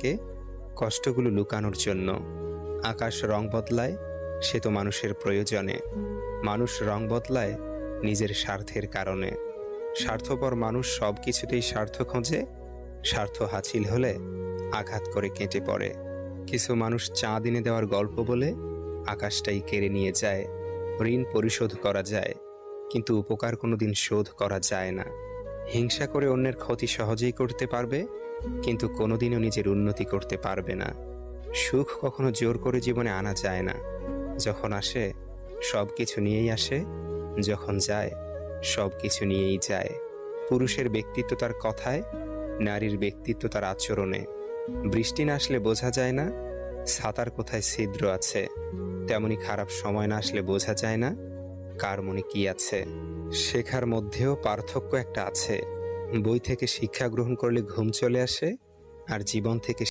থাকে কষ্টগুলো লুকানোর জন্য আকাশ রং বদলায়, সে তো মানুষের প্রয়োজনে। মানুষ রং বদলায় নিজের স্বার্থের কারণে। স্বার্থপর মানুষ সব কিছুতেই স্বার্থ খোঁজে, স্বার্থ হাসিল হলে আঘাত করে কেটে পড়ে। কিছু মানুষ চাঁদ দিনে দেওয়ার গল্প বলে আকাশটাই কেড়ে নিয়ে যায়, ঋণ পরিশোধ করা যায়, কিন্তু উপকার কোনোদিন শোধ করা যায় না। হিংসা করে অন্যের ক্ষতি সহজেই করতে পারবে কিন্তু কোনোদিনও নিজের উন্নতি করতে পারবে না। সুখ কখনো জোর করে জীবনে আনা যায় না। যখন আসে সব কিছু নিয়েই আসে। যখন যায় সব কিছু নিয়েই যায়। পুরুষের ব্যক্তিত্ব তার কথায়, নারীর ব্যক্তিত্ব তার আচরণে। বৃষ্টি না আসলে বোঝা যায় না ছাতার কোথায় ছিদ্র আছে। তেমনি খারাপ সময় না আসলে বোঝা যায় না, কার মনে কি আছে। শেখার মধ্যেও পার্থক্য একটা আছে। বই থেকে শিক্ষা গ্রহণ করলে ঘুম চলে আসে আর জীবন থেকে